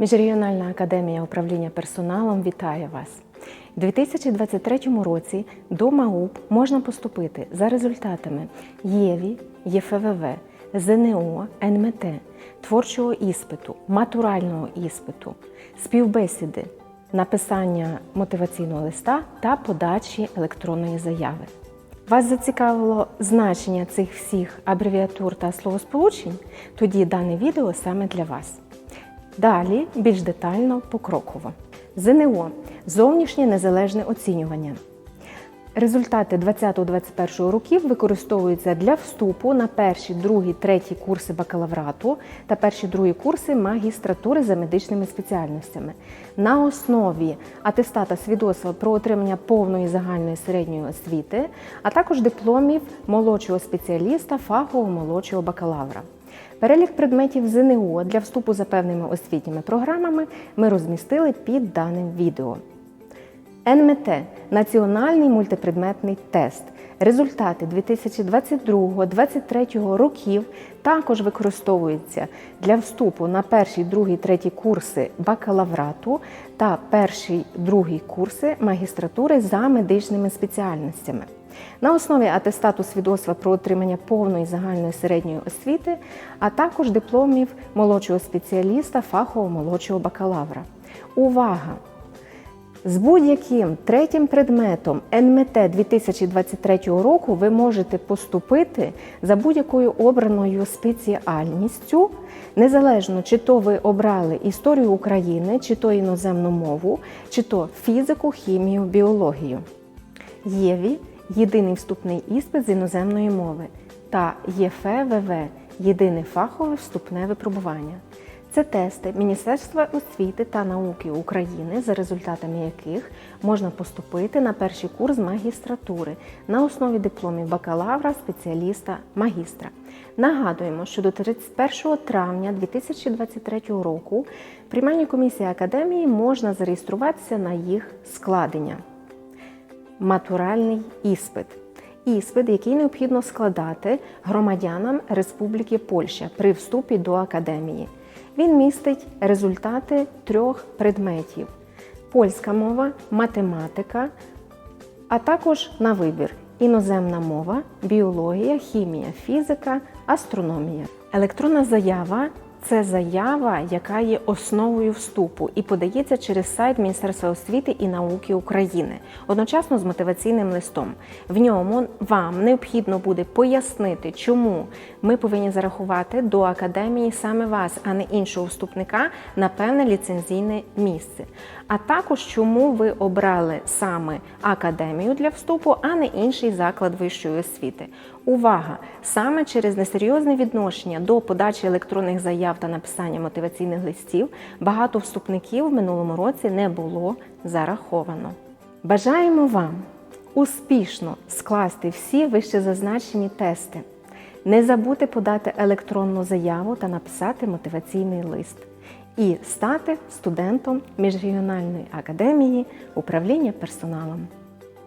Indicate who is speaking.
Speaker 1: Міжрегіональна академія управління персоналом вітає вас. У 2023 році до МАУП можна поступити за результатами ЄВІ, ЄФВВ, ЗНО, НМТ, творчого іспиту, матурального іспиту, співбесіди, написання мотиваційного листа та подачі електронної заяви. Вас зацікавило значення цих всіх абревіатур та словосполучень? Тоді дане відео саме для вас. Далі більш детально покроково. ЗНО зовнішнє незалежне оцінювання. Результати 20-21 років використовуються для вступу на перші, другі, треті курси бакалаврату та перші другі курси магістратури за медичними спеціальностями на основі атестата свідоцтва про отримання повної загальної середньої освіти, а також дипломів молодшого спеціаліста, фахового молодшого бакалавра. Перелік предметів ЗНО для вступу за певними освітніми програмами ми розмістили під даним відео. НМТ національний мультипредметний тест. Результати 2022-2023 років також використовуються для вступу на перші, другі, треті курси бакалаврату та перші, другі курси магістратури за медичними спеціальностями. На основі атестату свідоцтва про отримання повної загальної середньої освіти, а також дипломів молодшого спеціаліста, фахового молодшого бакалавра. Увага! З будь-яким третім предметом НМТ 2023 року ви можете поступити за будь-якою обраною спеціальністю, незалежно чи то ви обрали історію України, чи то іноземну мову, чи то фізику, хімію, біологію. ЄВІ єдиний вступний іспит з іноземної мови та ЄФВВ єдине фахове вступне випробування. Це тести Міністерства освіти та науки України, за результатами яких можна поступити на перший курс магістратури на основі дипломів бакалавра, спеціаліста, магістра. Нагадуємо, що до 31 травня 2023 року в приймальній комісії академії можна зареєструватися на їх складення. Матуральний іспит. Іспит, який необхідно складати громадянам Республіки Польща при вступі до академії. Він містить результати трьох предметів: польська мова, математика, а також на вибір іноземна мова, біологія, хімія, фізика, астрономія. Електронна заява це заява, яка є основою вступу і подається через сайт Міністерства освіти і науки України, одночасно з мотиваційним листом. В ньому вам необхідно буде пояснити, чому ми повинні зарахувати до академії саме вас, а не іншого вступника на певне ліцензійне місце. А також чому ви обрали саме академію для вступу, а не інший заклад вищої освіти. Увага! Саме через несерйозне відношення до подачі електронних заяв та написання мотиваційних листів багато вступників в минулому році не було зараховано. Бажаємо вам успішно скласти всі вище зазначені тести. Не забудьте подати електронну заяву та написати мотиваційний лист і стати студентом міжрегіональної академії управління персоналом.